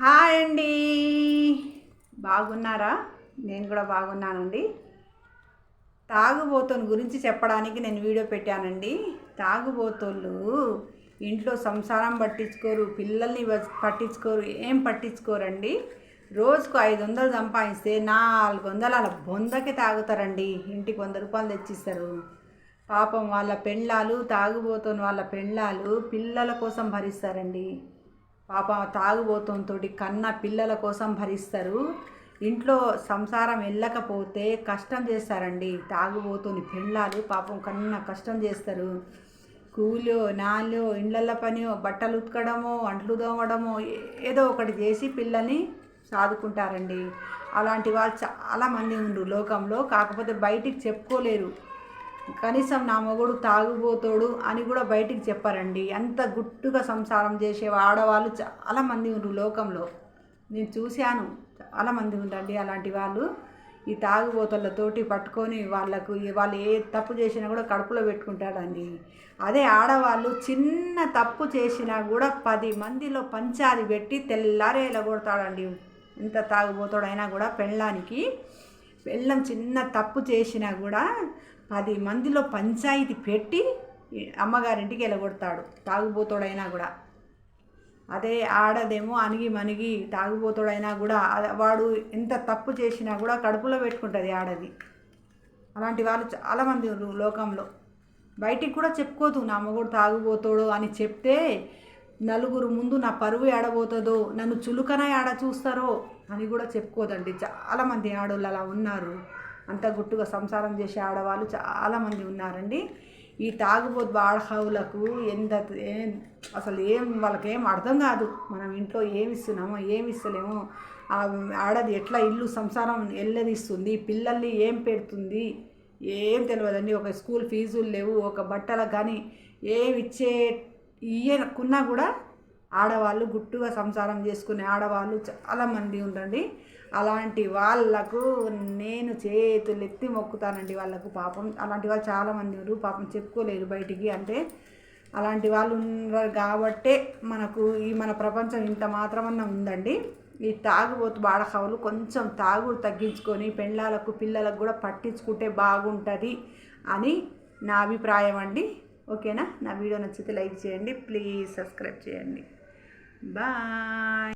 Hi అండి. బాగున్నారా? నేను కూడా బాగున్నానండి. తాగుబోతుని గురించి చెప్పడానికి నేను వీడియో పెట్టానండి. తాగుబోతోళ్ళు ఇంట్లో సంసారం పట్టించుకోరు పిల్లల్ని పట్టించుకోరు ఏం పట్టించుకోరండి? రోజుకు ఐదు వందలు సంపాదిస్తే నాలుగు వందలు అలా బొందకి తాగుతారండి. ఇంటికి వంద రూపాయలు తెచ్చిస్తారు. పాపం వాళ్ళ పెళ్ళాలు తాగుబోతున్న వాళ్ళ పెళ్ళాలు పిల్లల కోసం భరిస్తారండి. పాపం తాగుబోతంతో కన్న పిల్లల కోసం భరిస్తారు. ఇంట్లో సంసారం వెళ్ళకపోతే కష్టం చేస్తారండి. తాగుబోతుని పెళ్ళాలు పాపం కన్న కష్టం చేస్తారు. కూలో నాలో ఇళ్ళ పని బట్టలు ఉతకడమో అంట్లు తోమడమో ఏదో ఒకటి చేసి పిల్లల్ని సాదుకుంటారండి. అలాంటి వాళ్ళు చాలామంది ఉండు లోకంలో. కాకపోతే బయటికి చెప్పుకోలేరు. కనీసం నా మొగుడు తాగుబోతోడు అని కూడా బయటికి చెప్పారండి. అంత గుట్టుగా సంసారం చేసే ఆడవాళ్ళు చాలా మంది ఉన్నారు లోకంలో. నేను చూశాను చాలా మంది ఉండండి అలాంటి వాళ్ళు. ఈ తాగుబోతులతోటి పట్టుకొని వాళ్ళకు వాళ్ళు ఏ తప్పు చేసినా కూడా కడుపులో పెట్టుకుంటాడండి అదే ఆడవాళ్ళు చిన్న తప్పు చేసినా కూడా పది మందిలో పంచాది పెట్టి తెల్లారే కొడతాడండి ఎంత తాగుబోతాడైనా కూడా పెళ్ళానికి. పెళ్ళం చిన్న తప్పు చేసినా కూడా పది మందిలో పంచాయతీ పెట్టి అమ్మగారింటికి వెళ్ళగొడతాడు. తాగుబోతోడైనా కూడా. అదే ఆడదేమో అణిగి మణిగి తాగుబోతోడైనా కూడా వాడు ఎంత తప్పు చేసినా కూడా కడుపులో పెట్టుకుంటుంది ఆడది. అలాంటి వాళ్ళు చాలామంది లోకంలో. బయటికి కూడా చెప్పుకోదు నా మొగుడు తాగుబోతాడు అని చెప్తే నలుగురు ముందు నా పరువు ఆడబోతుందో నన్ను చులుకన ఆడ చూస్తారో అని కూడా చెప్పుకోదండి. చాలామంది ఆడవాళ్ళు అలా ఉన్నారు. అంత గుట్టుగా సంసారం చేసే ఆడవాళ్ళు చాలామంది ఉన్నారండి. ఈ తాగుబోతు బాడహావులకు ఎంత ఏం అసలు ఏం వాళ్ళకేం అర్థం కాదు. మనం ఇంట్లో ఏమి ఇస్తున్నామో ఏమి ఇస్తలేమో. ఆడది ఎట్లా ఇల్లు సంసారం ఎల్లదిస్తుంది పిల్లల్ని ఏం పెడుతుంది ఏం తెలియదండి ఒక స్కూల్ ఫీజులు లేవు ఒక బట్టలకు కానీ ఏమి ఇచ్చే ఇయ్యకున్నా కూడా ఆడవాళ్ళు గుట్టుగా సంసారం చేసుకునే ఆడవాళ్ళు చాలామంది ఉండండి. అలాంటి వాళ్ళకు నేను చేతులు ఎత్తి మొక్కుతానండి వాళ్ళకు పాపం. అలాంటి వాళ్ళు చాలామంది ఉన్నారు. పాపం చెప్పుకోలేరు బయటికి అంటే అలాంటి వాళ్ళు ఉన్నారు కాబట్టే మనకు ఈ మన ప్రపంచం ఇంత మాత్రమన్న ఉందండి. ఈ తాగుబోతు బాడకావులు కొంచెం తాగుడు తగ్గించుకొని పెళ్ళాలకు పిల్లలకు కూడా పట్టించుకుంటే బాగుంటుంది అని నా అభిప్రాయం అండి. ఓకేనా? నా వీడియో నచ్చితే లైక్ చేయండి. ప్లీజ్ సబ్స్క్రైబ్ చేయండి. Bye.